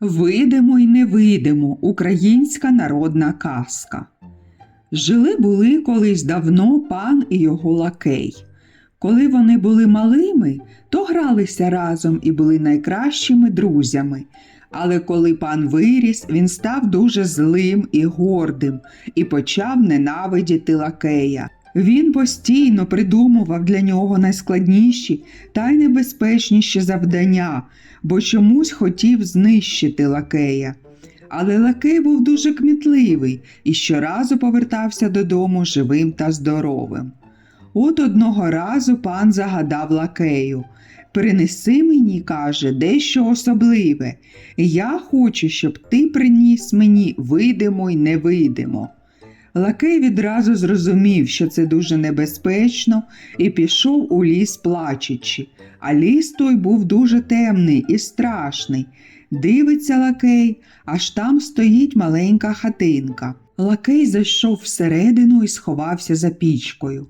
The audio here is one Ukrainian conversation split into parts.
Видимо й невидимо українська народна казка. Жили були колись давно пан і його лакей. Коли вони були малими, то гралися разом і були найкращими друзями. Але коли пан виріс, він став дуже злим і гордим і почав ненавидіти лакея. Він постійно придумував для нього найскладніші та й небезпечніші завдання, бо чомусь хотів знищити лакея. Але лакей був дуже кмітливий і щоразу повертався додому живим та здоровим. От одного разу пан загадав лакею Принеси мені, каже, дещо особливе. Я хочу, щоб ти приніс мені видимо й невидимо. Лакей відразу зрозумів, що це дуже небезпечно, і пішов у ліс плачучи. А ліс той був дуже темний і страшний. Дивиться лакей, аж там стоїть маленька хатинка. Лакей зайшов всередину і сховався за пічкою.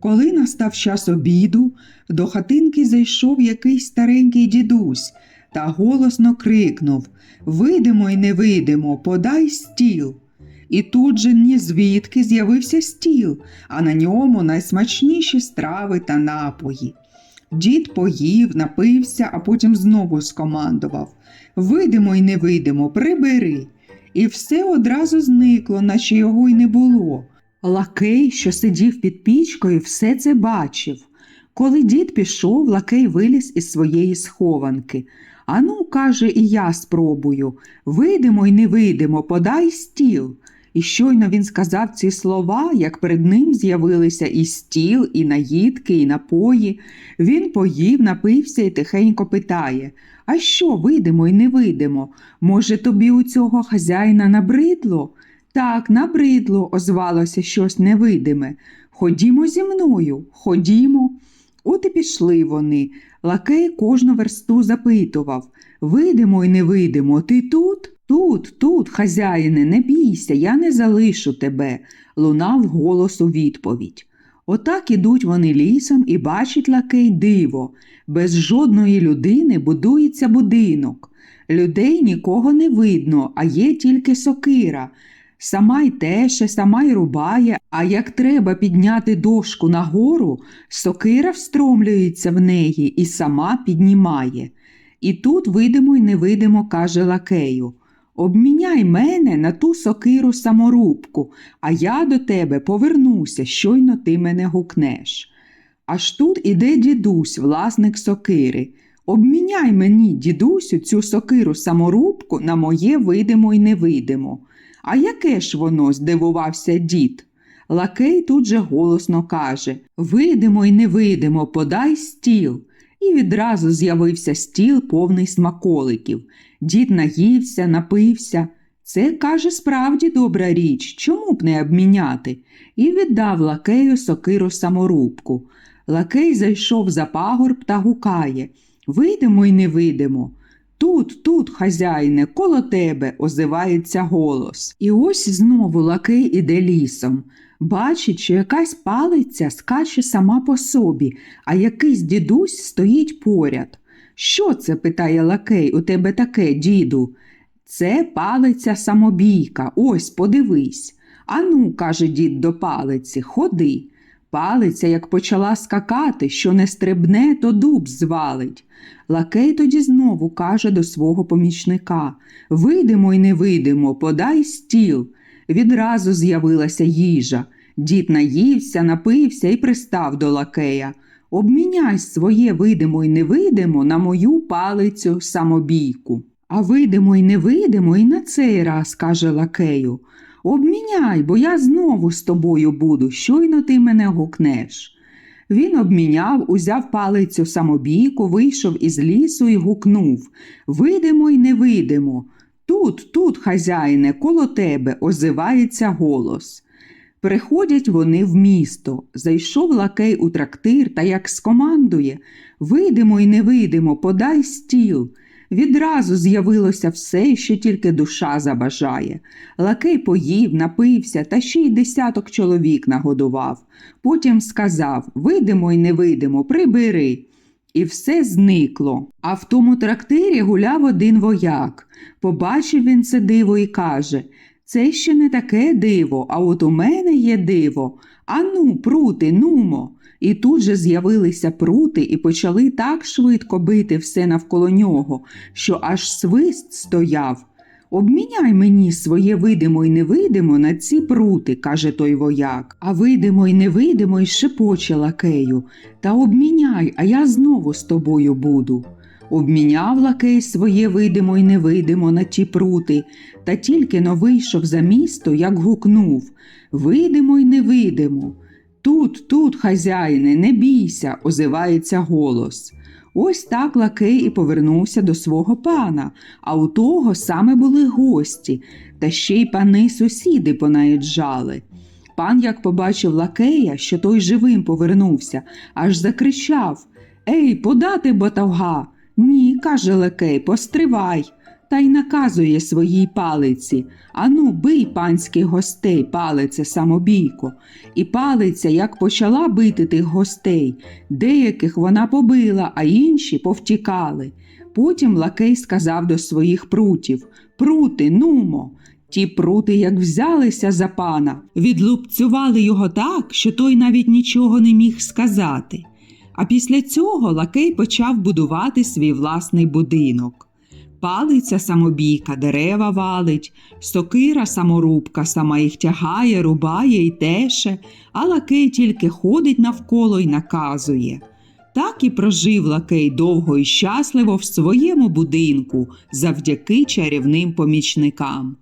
Коли настав час обіду, до хатинки зайшов якийсь старенький дідусь та голосно крикнув Видимо й невидимо, подай стіл. І тут же ні звідки з'явився стіл, а на ньому найсмачніші страви та напої. Дід поїв, напився, а потім знову скомандував Видимо й невидимо, прибери. І все одразу зникло, наче його й не було. Лакей, що сидів під пічкою, все це бачив. Коли дід пішов, лакей виліз із своєї схованки. Ану, каже, і я спробую. Видимо й не видимо, подай стіл. І щойно він сказав ці слова, як перед ним з'явилися і стіл, і наїдки, і напої. Він поїв, напився і тихенько питає А що видимо й не видимо? Може, тобі у цього хазяїна набридло? Так, набридло, озвалося щось невидиме. Ходімо зі мною, ходімо. От і пішли вони. Лакей кожну версту запитував Видимо й не видимо, ти тут? Тут, тут, хазяїне, не бійся, я не залишу тебе, лунав голос у відповідь. Отак ідуть вони лісом і бачить лакей диво. Без жодної людини будується будинок. Людей нікого не видно, а є тільки сокира. Сама й теше, сама й рубає, а як треба підняти дошку нагору, сокира встромлюється в неї і сама піднімає. І тут видимо й невидимо каже лакею Обміняй мене на ту сокиру саморубку, а я до тебе повернуся, щойно ти мене гукнеш. Аж тут іде дідусь, власник сокири. Обміняй мені, дідусю, цю сокиру саморубку на моє видимо й невидимо. А яке ж воно? здивувався дід. Лакей тут же голосно каже Видимо й невидимо, подай стіл. І відразу з'явився стіл повний смаколиків. Дід наївся, напився. Це, каже, справді добра річ, чому б не обміняти? І віддав лакею сокиру саморубку. Лакей зайшов за пагорб та гукає Видимо й не видимо. Тут, тут, хазяїне, коло тебе, озивається голос. І ось знову лакей іде лісом. Бачить, що якась палиця скаче сама по собі, а якийсь дідусь стоїть поряд. Що це? питає лакей, у тебе таке, діду? Це палиця самобійка, ось подивись. Ану, каже дід до палиці, ходи. Палиця, як почала скакати, що не стрибне, то дуб звалить. Лакей тоді знову каже до свого помічника Видимо й не видимо, подай стіл. Відразу з'явилася їжа. Дід наївся, напився і пристав до лакея. Обміняй своє видимо й невидимо на мою палицю самобійку. А видимо й невидимо і на цей раз, каже лакею. Обміняй, бо я знову з тобою буду, щойно ти мене гукнеш. Він обміняв, узяв палицю самобійку, вийшов із лісу і гукнув Видимо й невидимо. Тут, тут, хазяїне, коло тебе, озивається голос. Приходять вони в місто. Зайшов лакей у трактир та як скомандує Видимо й невидимо, подай стіл. Відразу з'явилося все, що тільки душа забажає. Лакей поїв, напився та ще й десяток чоловік нагодував. Потім сказав Видимо й невидимо, прибери. І все зникло. А в тому трактирі гуляв один вояк. Побачив він це диво і каже Це ще не таке диво, а от у мене є диво. Ану, прути, нумо. І тут же з'явилися прути і почали так швидко бити все навколо нього, що аж свист стояв. Обміняй мені своє видимо й невидимо на ці прути, каже той вояк. А видимо й невидимо й шепоче лакею. Та обміняй, а я знову з тобою буду. Обміняв лакей своє видимо й невидимо на ті прути, та тільки но вийшов за місто, як гукнув Видимо й невидимо. Тут, тут, хазяїне, не бійся, озивається голос. Ось так лакей і повернувся до свого пана, а у того саме були гості, та ще й пани сусіди понаїжджали. Пан, як побачив лакея, що той живим повернувся, аж закричав Ей, подати батавга. Ні, каже лакей, постривай. Та й наказує своїй палиці Ану, бий панських гостей, палице самобійко. І палиця, як почала бити тих гостей, деяких вона побила, а інші повтікали. Потім лакей сказав до своїх прутів Прути, нумо. Ті прути, як взялися за пана, відлупцювали його так, що той навіть нічого не міг сказати. А після цього лакей почав будувати свій власний будинок. Палиця самобійка дерева валить, сокира саморубка сама їх тягає, рубає й теше, а лакей тільки ходить навколо й наказує. Так і прожив лакей довго і щасливо в своєму будинку завдяки чарівним помічникам.